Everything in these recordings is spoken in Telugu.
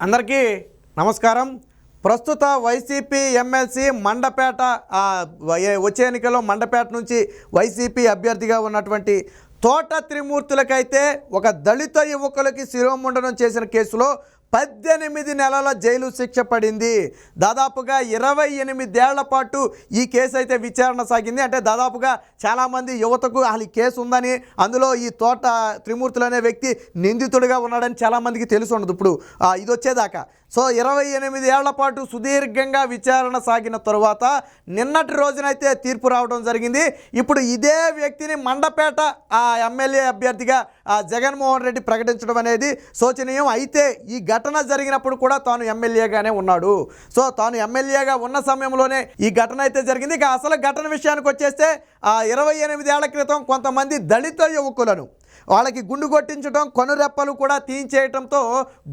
అందరికీ నమస్కారం. ప్రస్తుత వైసీపీ ఎమ్మెల్సీ మండపేట వచ్చే ఎన్నికల్లో మండపేట నుంచి వైసీపీ అభ్యర్థిగా ఉన్నటువంటి తోట త్రిమూర్తులకైతే ఒక దళిత యువకులకి శిరోముండనం చేసిన కేసులో పద్దెనిమిది నెలల జైలు శిక్ష పడింది. దాదాపుగా ఇరవై ఎనిమిదేళ్ళ పాటు ఈ కేసు అయితే విచారణ సాగింది. అంటే దాదాపుగా చాలామంది యువతకు అసలు కేసు ఉందని అందులో ఈ తోట త్రిమూర్తులు అనే వ్యక్తి నిందితుడిగా ఉన్నాడని చాలామందికి తెలిసి ఉండదు. ఇప్పుడు ఇది వచ్చేదాకా. సో ఇరవై ఎనిమిది ఏళ్ళ పాటు సుదీర్ఘంగా విచారణ సాగిన తరువాత నిన్నటి రోజునైతే తీర్పు రావడం జరిగింది. ఇప్పుడు ఇదే వ్యక్తిని మండపేట ఆ ఎమ్మెల్యే అభ్యర్థిగా ఆ జగన్మోహన్ రెడ్డి ప్రకటించడం అనేది శోచనీయం. అయితే ఈ ఘటన జరిగినప్పుడు కూడా తాను ఎమ్మెల్యేగానే ఉన్నాడు. సో తాను ఎమ్మెల్యేగా ఉన్న సమయంలోనే ఈ ఘటన అయితే జరిగింది. ఇక అసలు ఘటన విషయానికి వచ్చేస్తే ఆ ఇరవై ఎనిమిదేళ్ళ క్రితం కొంతమంది దళిత యువకులను వాళ్ళకి గుండు కొట్టించడం కొనురెప్పలు కూడా తీయించేయటంతో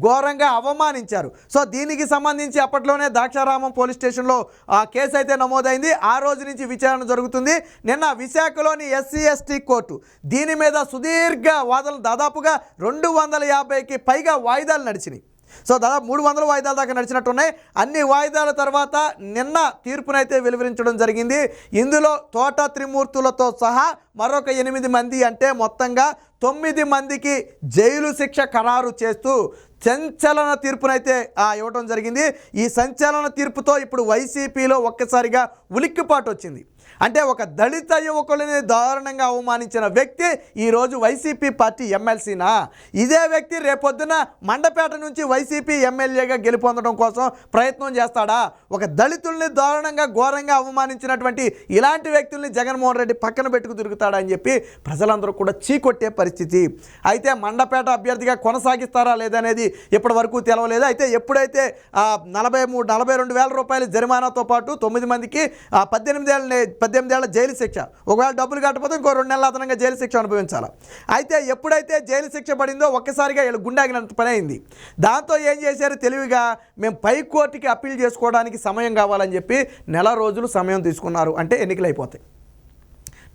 ఘోరంగా అవమానించారు. సో దీనికి సంబంధించి అప్పట్లోనే ద్రాక్షారామం పోలీస్ స్టేషన్లో ఆ కేసు అయితే నమోదైంది. ఆ రోజు నుంచి విచారణ జరుగుతుంది. నిన్న విశాఖలోని ఎస్సీ ఎస్టీ కోర్టు దీని మీద సుదీర్ఘ వాదనలు దాదాపుగా రెండు వందల యాభైకి పైగా వాయిదాలు నడిచినాయి. సో దాదాపు మూడు వందల వాయిదాల దాకా నడిచినట్టున్నాయి. అన్ని వాయిదాల తర్వాత నిన్న తీర్పునైతే వెలువరించడం జరిగింది. ఇందులో తోట త్రిమూర్తులతో సహా మరొక ఎనిమిది మంది అంటే మొత్తంగా తొమ్మిది మందికి జైలు శిక్ష ఖరారు చేస్తూ సంచలన తీర్పునైతే ఆ, ఇవ్వడం జరిగింది. ఈ సంచలన తీర్పుతో ఇప్పుడు వైసీపీలో ఒక్కసారిగా ఉలిక్కిపాటు వచ్చింది అంటే ఒక దళిత యువకులని దారుణంగా అవమానించిన వ్యక్తి ఈరోజు వైసీపీ పార్టీ ఎమ్మెల్సీనా? ఇదే వ్యక్తి రేపొద్దున మండపేట నుంచి వైసీపీ ఎమ్మెల్యేగా గెలుపొందడం కోసం ప్రయత్నం చేస్తాడా? ఒక దళితుల్ని దారుణంగా ఘోరంగా అవమానించినటువంటి ఇలాంటి వ్యక్తుల్ని జగన్మోహన్ రెడ్డి పక్కన పెట్టుకు తిరుగుతాడా అని చెప్పి ప్రజలందరూ కూడా చీకొట్టే పరిస్థితి. అయితే మండపేట అభ్యర్థిగా కొనసాగిస్తారా లేదనేది ఇప్పటి వరకు తెలవలేదు. అయితే ఎప్పుడైతే నలభై మూడు నలభై రెండు వేల రూపాయల జరిమానాతో పాటు తొమ్మిది మందికి ఆ, పద్దెనిమిది ఏళ్ళ పద్దెనిమిది ఏళ్ళ జైలు శిక్ష. ఒకవేళ డబ్బులు కట్టకపోతే ఇంకో రెండు నెలల అదనంగా జైలు శిక్ష అనుభవించాలి. అయితే ఎప్పుడైతే జైలు శిక్ష పడిందో ఒక్కసారిగా వీళ్ళు గుండాగినంత పని అయింది. దాంతో ఏం చేశారు తెలివిగా మేము పై కోర్టుకి అప్పీల్ చేసుకోవడానికి సమయం కావాలని చెప్పి నెల రోజులు సమయం తీసుకున్నారు. అంటే ఎన్నికలు అయిపోతాయి.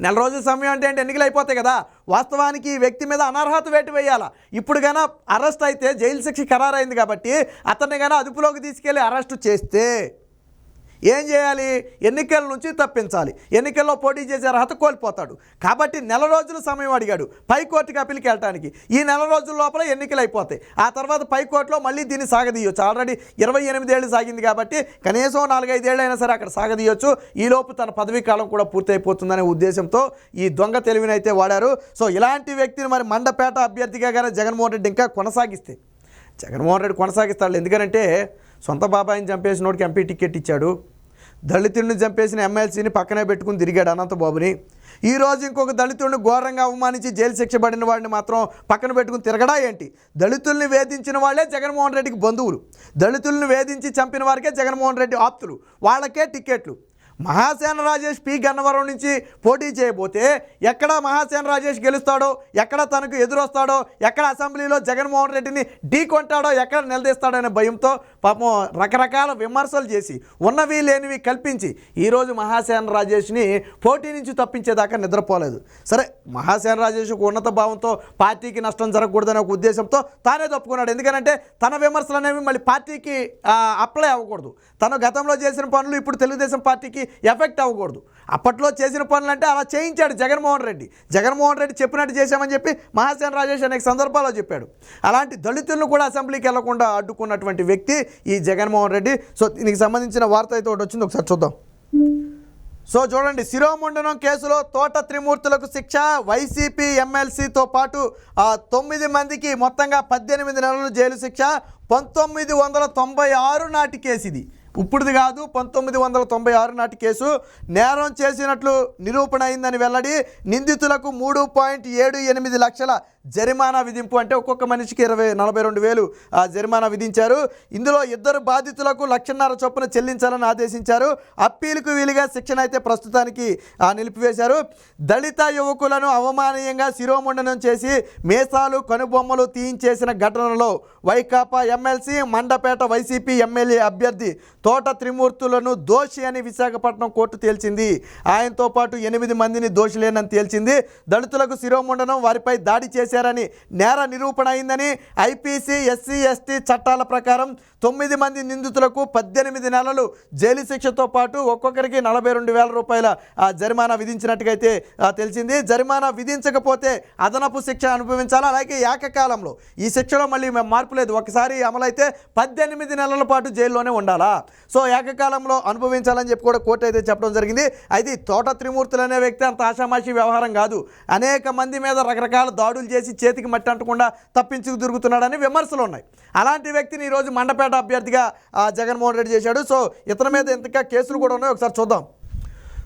నెల రోజుల సమయం అంటే అంటే ఎన్నికలు అయిపోతాయి కదా. వాస్తవానికి ఈ వ్యక్తి మీద అనర్హత వేటు వేయాలా? ఇప్పుడు గాన అరెస్ట్ అయితే జైలు శిక్ష ఖరారైంది కాబట్టి అతన్ని గాన అదుపులోకి తీసుకెళ్ళి అరెస్టు చేస్తే ఏం చేయాలి? ఎన్నికల నుంచి తప్పించాలి. ఎన్నికల్లో పోటీ చేసే అర్హత కోల్పోతాడు. కాబట్టి నెల రోజులు సమయం అడిగాడు పైకోర్టుకి అప్పీల్కి వెళ్ళటానికి. ఈ నెల రోజుల లోపల ఎన్నికలు అయిపోతాయి. ఆ తర్వాత పైకోర్టులో మళ్ళీ దీన్ని సాగదీయొచ్చు. ఆల్రెడీ ఇరవై ఎనిమిదేళ్ళు సాగింది కాబట్టి కనీసం నాలుగైదేళ్ళు అయినా సరే అక్కడ సాగదీయొచ్చు. ఈలోపు తన పదవీ కాలం కూడా పూర్తయిపోతుందనే ఉద్దేశంతో ఈ దొంగ తెలివినైతే వాడారు. సో ఇలాంటి వ్యక్తిని మరి మండపేట అభ్యర్థిగా కానీ జగన్మోహన్ రెడ్డి ఇంకా కొనసాగిస్తే. జగన్మోహన్ రెడ్డి కొనసాగిస్తాడు. ఎందుకంటే సొంత బాబాయిని చంపేసినోడికి ఎంపీ టికెట్ ఇచ్చాడు. దళితుడిని చంపేసిన ఎమ్మెల్సీని పక్కనే పెట్టుకుని తిరిగాడు అనంతబాబుని. ఈ రోజు ఇంకొక దళితుడిని ఘోరంగా అవమానించి జైలు శిక్ష పడిన వాడిని మాత్రం పక్కన పెట్టుకుని తిరగడా ఏంటి? దళితుల్ని వేధించిన వాళ్ళే జగన్మోహన్ రెడ్డికి బంధువులు. దళితుల్ని వేధించి చంపిన వారికే జగన్మోహన్ రెడ్డి ఆప్తులు. వాళ్ళకే టికెట్లు. మహాసేన రాజేష్ పి. గన్నవరం నుంచి పోటీ చేయబోతే ఎక్కడ మహాసేన రాజేష్ గెలుస్తాడో ఎక్కడ తనకు ఎదురొస్తాడో ఎక్కడ అసెంబ్లీలో జగన్మోహన్ రెడ్డిని ఢీ కొంటాడో ఎక్కడ నిలదీస్తాడో అనే భయంతో పాపం రకరకాల విమర్శలు చేసి ఉన్నవి లేనివి కల్పించి ఈరోజు మహాసేన రాజేష్ని పోటీ నుంచి తప్పించేదాకా నిద్రపోలేదు. సరే మహాసేన రాజేష్ ఉన్నత భావంతో పార్టీకి నష్టం జరగకూడదనే ఒక ఉద్దేశంతో తానే తప్పుకున్నాడు. ఎందుకంటే తన విమర్శలు అనేవి మళ్ళీ పార్టీకి అప్లై అవ్వకూడదు. తను గతంలో చేసిన పనులు ఇప్పుడు తెలుగుదేశం పార్టీకి ఎఫెక్ట్ అవ్వకూడదు. అప్పట్లో చేసిన పనులు అంటే అలా చేయించాడు జగన్మోహన్ రెడ్డి. జగన్మోహన్ రెడ్డి చెప్పినట్టు చేశామని చెప్పి మహాసేన రాజేష్ అనేక సందర్భాల్లో చెప్పాడు. అలాంటి దళితులను కూడా అసెంబ్లీకి వెళ్ళకుండా అడ్డుకున్నటువంటి వ్యక్తి ఈ జగన్మోహన్ రెడ్డి. సో దీనికి సంబంధించిన వార్త అయితే ఒకటి వచ్చింది ఒకసారి చూద్దాం. సో చూడండి శిరోముండనం కేసులో తోట త్రిమూర్తులకు శిక్ష వైసీపీ ఎమ్మెల్సీతో పాటు తొమ్మిది మందికి మొత్తంగా పద్దెనిమిది నెలలు జైలు శిక్ష పంతొమ్మిది వందల తొంభై ఆరు నాటి కేసు ఇది. ఇప్పుడుది కాదు పంతొమ్మిది వందల తొంభై ఆరు నాటి కేసు. నేరం చేసినట్లు నిరూపణ అయిందని వెల్లడి నిందితులకు మూడు పాయింట్ ఏడు ఎనిమిది లక్షల జరిమానా విధింపు అంటే ఒక్కొక్క మనిషికి ఇరవై నలభై రెండు వేలు ఆ, జరిమానా విధించారు. ఇందులో ఇద్దరు బాధితులకు లక్షన్నర చొప్పున చెల్లించాలని ఆదేశించారు. అప్పీలుకు వీలుగా శిక్షణ అయితే ప్రస్తుతానికి నిలిపివేశారు. దళిత యువకులను అవమానీయంగా శిరోముండనం చేసి మేసాలు కనుబొమ్మలు తీయించేసిన ఘటనలో Vaikapa MLC Mandapeta YCP MLA అభ్యర్థి తోట త్రిమూర్తులను దోషి అని విశాఖపట్నం కోర్టు తేల్చింది. ఆయనతో పాటు ఎనిమిది మందిని దోషులేనని తేల్చింది. దళితులకు శిరోముండనం వారిపై దాడి చేశారని నేర నిరూపణ అయిందని ఐపీసీ ఎస్సీ ఎస్టీ చట్టాల ప్రకారం తొమ్మిది మంది నిందితులకు పద్దెనిమిది నెలలు జైలు శిక్షతో పాటు ఒక్కొక్కరికి నలభై రెండు వేల రూపాయల జరిమానా విధించినట్టుగైతే తెలిసింది. జరిమానా విధించకపోతే అదనపు శిక్ష అనుభవించాలి? అలాగే ఏకకాలంలో ఈ శిక్షలో మళ్ళీ మార్పు లేదు. ఒకసారి అమలైతే పద్దెనిమిది నెలల పాటు జైల్లోనే ఉండాలా? సో ఏకకాలంలో అనుభవించాలని చెప్పి కూడా కోర్టు అయితే చెప్పడం జరిగింది. అయితే తోట త్రిమూర్తులు అనే వ్యక్తి అంత ఆషామాషి వ్యవహారం కాదు. అనేక మంది మీద రకరకాల దాడులు చేసి చేతికి మట్టి అంటకుండా తప్పించుకు తిరుగుతున్నాడని విమర్శలు ఉన్నాయి. అలాంటి వ్యక్తిని ఈరోజు మండపేట అభ్యర్థిగా జగన్మోహన్ రెడ్డి చేశాడు. సో ఇతని మీద ఇంతగా కేసులు కూడా ఉన్నాయి ఒకసారి చూద్దాం.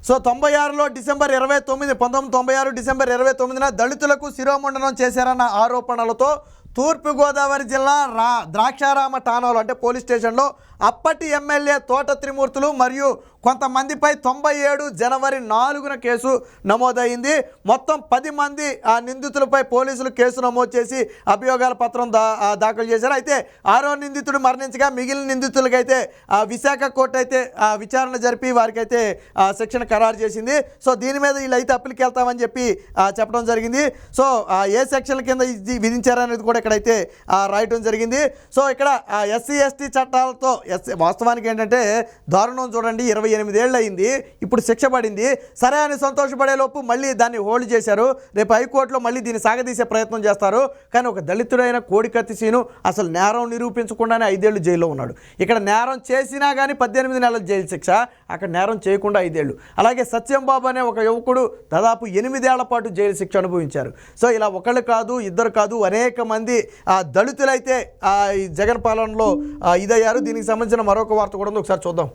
సో తొంభై ఆరులో డిసెంబర్ ఇరవై తొమ్మిది పంతొమ్మిది తొంభై ఆరు డిసెంబర్ ఇరవై తొమ్మిదిన దళితులకు శిరోమండనం చేశారన్న ఆరోపణలతో తూర్పుగోదావరి జిల్లా రా ద్రాక్షారామ ఠానాలో అంటే పోలీస్ స్టేషన్లో అప్పటి ఎమ్మెల్యే తోట త్రిమూర్తులు మరియు కొంతమందిపై తొంభై ఏడు జనవరి నాలుగున కేసు నమోదైంది. మొత్తం పది మంది ఆ నిందితులపై పోలీసులు కేసు నమోదు చేసి అభియోగాల పత్రం దా దాఖలు చేశారు. అయితే ఆరో నిందితుడు మరణించగా మిగిలిన నిందితులకైతే విశాఖ కోర్టు అయితే విచారణ జరిపి వారికైతే శిక్షణ ఖరారు చేసింది. సో దీని మీద వీళ్ళు అయితే అప్పీల్కి వెళ్తామని చెప్పి చెప్పడం జరిగింది. సో ఏ సెక్షన్ల కింద ఇది విధించారనేది కూడా ఇక్కడైతే రాయటం జరిగింది. సో ఇక్కడ ఎస్సీ ఎస్టీ చట్టాలతో ఎస్ వాస్తవానికి ఏంటంటే దారుణం చూడండి ఇరవై ఎనిమిదేళ్ళు అయింది ఇప్పుడు శిక్ష పడింది. సరే అని సంతోషపడే లోపు మళ్ళీ దాన్ని హోల్డ్ చేశారు. రేపు హైకోర్టులో మళ్ళీ దీన్ని సాగదీసే ప్రయత్నం చేస్తారు. కానీ ఒక దళితుడైన కోడికత్తి సీను అసలు నేరం నిరూపించకుండానే ఐదేళ్ళు జైల్లో ఉన్నాడు. ఇక్కడ నేరం చేసినా కానీ పద్దెనిమిది నెలల జైలు శిక్ష అక్కడ నేరం చేయకుండా ఐదేళ్ళు అలాగే సత్యం బాబు అనే ఒక యువకుడు దాదాపు ఎనిమిదేళ్ళ పాటు జైలు శిక్ష అనుభవించారు. సో ఇలా ఒకళ్ళు కాదు ఇద్దరు కాదు అనేక మంది ఆ, దళితులైతే ఆ, ఈ జగన్ పాలనలో ఇదయ్యారు. దీనికి సంబంధించిన మరొక వార్త కూడా ఉంది. ఒకసారి చూద్దాం.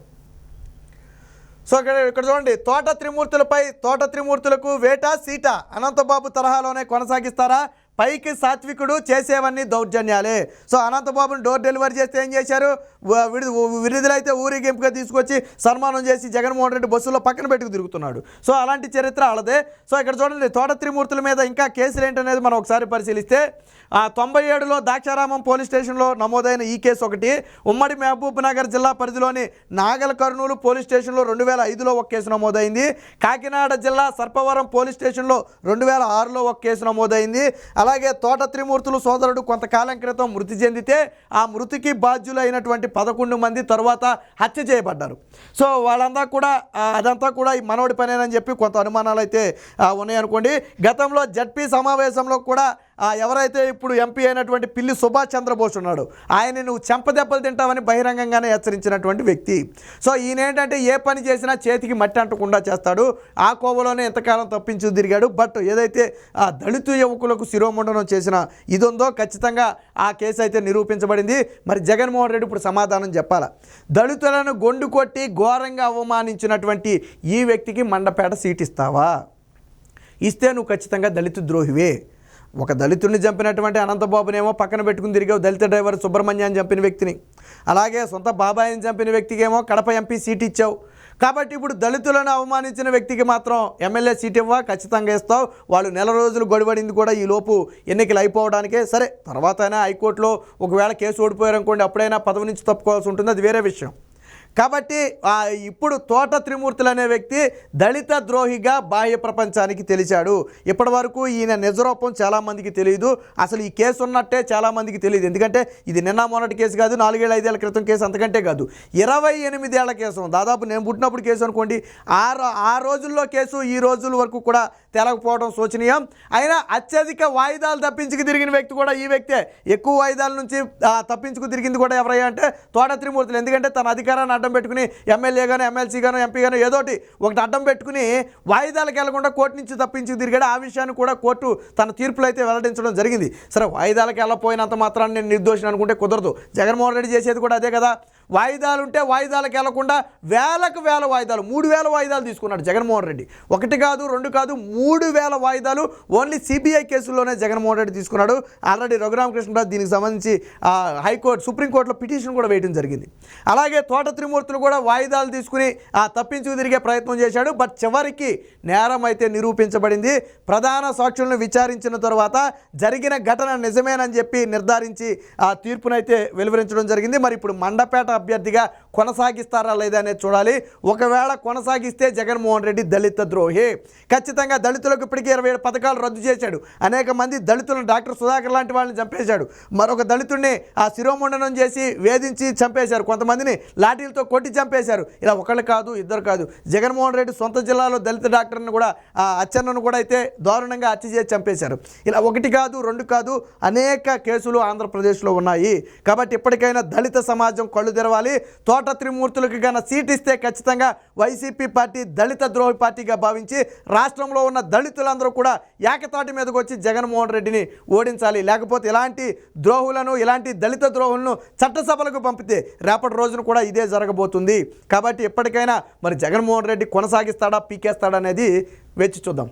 సో ఇక్కడ ఇక్కడ చూడండి. తోట త్రిమూర్తులపై తోట త్రిమూర్తులకు వేట సీట అనంతబాబు తరహాలోనే కొనసాగిస్తారా? పైకి సాత్వికుడు చేసేవన్నీ దౌర్జన్యాలే. సో అనంతబాబుని డోర్ డెలివరీ చేస్తే ఏం చేశారు? విడుదలైతే ఊరేగింపుగా తీసుకొచ్చి సన్మానం చేసి జగన్మోహన్ రెడ్డి బస్సులో పక్కన పెట్టుకు తిరుగుతున్నాడు. సో అలాంటి చరిత్ర అలాదే సో ఇక్కడ చూడండి తోట త్రిమూర్తుల మీద ఇంకా కేసులు ఏంటనేది మనం ఒకసారి పరిశీలిస్తే తొంభై ఏడులో దాక్షారామం పోలీస్ స్టేషన్లో నమోదైన ఈ కేసు ఒకటి ఉమ్మడి మహబూబ్ నగర్ జిల్లా పరిధిలోని నాగల్ కర్నూలు పోలీస్ స్టేషన్లో రెండు వేల ఐదులో ఒక కేసు నమోదైంది. కాకినాడ జిల్లా సర్పవరం పోలీస్ స్టేషన్లో రెండు వేల ఆరులో ఒక కేసు నమోదైంది. అలాగే తోట త్రిమూర్తులు సోదరుడు కొంతకాలం క్రితం మృతి చెందితే ఆ మృతికి బాధ్యులైనటువంటి పదకొండు మంది తర్వాత హత్య చేయబడ్డారు. సో వాళ్ళంతా కూడా అదంతా కూడా ఈ మనవడి పనేనని చెప్పి కొంత అనుమానాలు అయితే ఉన్నాయనుకోండి. గతంలో జడ్పీ సమావేశంలో కూడా ఎవరైతే ఇప్పుడు ఎంపీ అయినటువంటి పిల్లి సుభాష్ చంద్రబోస్ ఉన్నాడు ఆయన నువ్వు చెంపదెబ్బలు తింటావని బహిరంగంగానే హెచ్చరించినటువంటి వ్యక్తి. సో ఈయన ఏంటంటే ఏ పని చేసినా చేతికి మట్టి అంటకుండా చేస్తాడు. ఆ కోవలోనే ఎంతకాలం తప్పించు తిరిగాడు. బట్ ఏదైతే ఆ దళిత యువకులకు శిరోమండనం చేసిన ఇదుందో ఖచ్చితంగా ఆ కేసు అయితే నిరూపించబడింది. మరి జగన్మోహన్ రెడ్డి ఇప్పుడు సమాధానం చెప్పాలా? దళితులను గొండు కొట్టి ఘోరంగా అవమానించినటువంటి ఈ వ్యక్తికి మండపేట సీట్ ఇస్తావా ఇస్తే నువ్వు ఖచ్చితంగా దళిత ద్రోహివే. ఒక దళితుడిని చంపినటువంటి అనంతబాబునేమో పక్కన పెట్టుకుని తిరిగావు దళిత డ్రైవర్ సుబ్రహ్మణ్యాన్ని చంపిన వ్యక్తిని. అలాగే సొంత బాబాయిని చంపిన వ్యక్తికి ఏమో కడప ఎంపీ సీట్ ఇచ్చావు. కాబట్టి ఇప్పుడు దళితులను అవమానించిన వ్యక్తికి మాత్రం ఎమ్మెల్యే సీట్ ఇవ్వ ఖచ్చితంగా ఇస్తావు. వాళ్ళు నెల రోజులు గొడవడింది కూడా ఈ లోపు ఎన్నికలు అయిపోవడానికే సరే. తర్వాత అయినా హైకోర్టులో ఒకవేళ కేసు ఓడిపోయారనుకోండి అప్పుడైనా పదవి నుంచి తప్పుకోవాల్సి ఉంటుంది. అది వేరే విషయం. కాబట్టి ఇప్పుడు తోట త్రిమూర్తులు అనే వ్యక్తి దళిత ద్రోహిగా బాహ్య ప్రపంచానికి తెలిచాడు ఇప్పటి వరకు ఈయన నిజరూపం చాలామందికి తెలియదు అసలు ఈ కేసు ఉన్నట్టే చాలామందికి తెలియదు ఎందుకంటే ఇది నిన్న మొన్నటి కేసు కాదు నాలుగేళ్ళ ఐదేళ్ళ క్రితం కేసు అంతకంటే కాదు. ఇరవై ఎనిమిదేళ్ళ కేసు. దాదాపు నేను పుట్టినప్పుడు కేసు అనుకోండి. ఆ ఆ రోజుల్లో కేసు ఈ రోజుల వరకు కూడా తేలకపోవడం శోచనీయం. అయినా అత్యధిక వాయిదాలు తప్పించుకు తిరిగిన వ్యక్తి కూడా ఈ వ్యక్తే. ఎక్కువ వాయిదాల నుంచి తప్పించుకు తిరిగింది కూడా ఎవరయ్యా అంటే తోట త్రిమూర్తులు. ఎందుకంటే తన అధికారాన్ని అడ్డం పెట్టుకుని ఎమ్మెల్యే గాను ఎమ్మెల్సీ గాను ఎంపీ గాను ఏదోటి ఒకటి అడ్డం పెట్టుకుని వాయిదాలకు వెళ్ళకుండా కోర్టు నుంచి తప్పించి తిరిగాడు. ఆ విషయాన్ని కూడా కోర్టు తన తీర్పులు అయితే వెల్లడించడం జరిగింది. సరే వాయిదాలకు వెళ్ళపోయినంత మాత్రాన్ని నేను నిర్దోషిని అనుకుంటే కుదరదు. జగన్మోహన్ రెడ్డి చేసేది కూడా అదే కదా. వాయిదాలు ఉంటే వాయిదాలకు వెళ్ళకుండా వేలకు వేల వాయిదాలు మూడు వేల వాయిదాలు తీసుకున్నాడు జగన్మోహన్ రెడ్డి. ఒకటి కాదు రెండు కాదు మూడు వేల వాయిదాలు ఓన్లీ సిబిఐ కేసుల్లోనే జగన్మోహన్ రెడ్డి తీసుకున్నాడు. ఆల్రెడీ రఘురామకృష్ణరాజు దీనికి సంబంధించి ఆ, హైకోర్టు సుప్రీంకోర్టులో పిటిషన్ కూడా వేయడం జరిగింది. అలాగే తోట త్రిమూర్తులు కూడా వాయిదాలు తీసుకుని ఆ తప్పించుకు తిరిగే ప్రయత్నం చేశాడు. బట్ చివరికి నేరం అయితే నిరూపించబడింది. ప్రధాన సాక్షులను విచారించిన తర్వాత జరిగిన ఘటన నిజమేనని చెప్పి నిర్ధారించి ఆ తీర్పునైతే వెలువరించడం జరిగింది. మరి ఇప్పుడు మండపేట అభ్యర్థిగా కొనసాగిస్తారా లేదా అనేది చూడాలి. ఒకవేళ కొనసాగిస్తే జగన్మోహన్ రెడ్డి దళిత ద్రోహి. ఖచ్చితంగా దళితులకు ఇప్పటికీ ఇరవై ఏడు పథకాలు రద్దు చేశాడు. అనేక మంది దళితులను డాక్టర్ సుధాకర్ లాంటి వాళ్ళని చంపేశాడు. మరొక దళితుడిని ఆ శిరోముండనం చేసి వేధించి చంపేశారు. కొంతమందిని లాఠీలతో కొట్టి చంపేశారు. ఇలా ఒకళ్ళు కాదు ఇద్దరు కాదు. జగన్మోహన్ రెడ్డి సొంత జిల్లాలో దళిత డాక్టర్ను కూడా ఆ అచ్చన్నను కూడా అయితే దారుణంగా హత్య చేసి చంపేశారు. ఇలా ఒకటి కాదు రెండు కాదు అనేక కేసులు ఆంధ్రప్రదేశ్లో ఉన్నాయి. కాబట్టి ఇప్పటికైనా దళిత సమాజం కళ్ళు తెరవాలి. తోట త్రిమూర్తులకు కన్నా సీట్ ఇస్తే ఖచ్చితంగా వైసీపీ పార్టీ దళిత ద్రోహి పార్టీగా భావించి రాష్ట్రంలో ఉన్న దళితులందరూ కూడా ఏకతాటి మీదకు వచ్చి జగన్మోహన్ రెడ్డిని ఓడించాలి. లేకపోతే ఇలాంటి ద్రోహులను ఇలాంటి దళిత ద్రోహులను చట్టసభలకు పంపితే రేపటి రోజున కూడా ఇదే జరగబోతుంది. కాబట్టి ఎప్పటికైనా మరి జగన్మోహన్ రెడ్డి కొనసాగిస్తాడా పీకేస్తాడా అనేది వేచి చూద్దాం.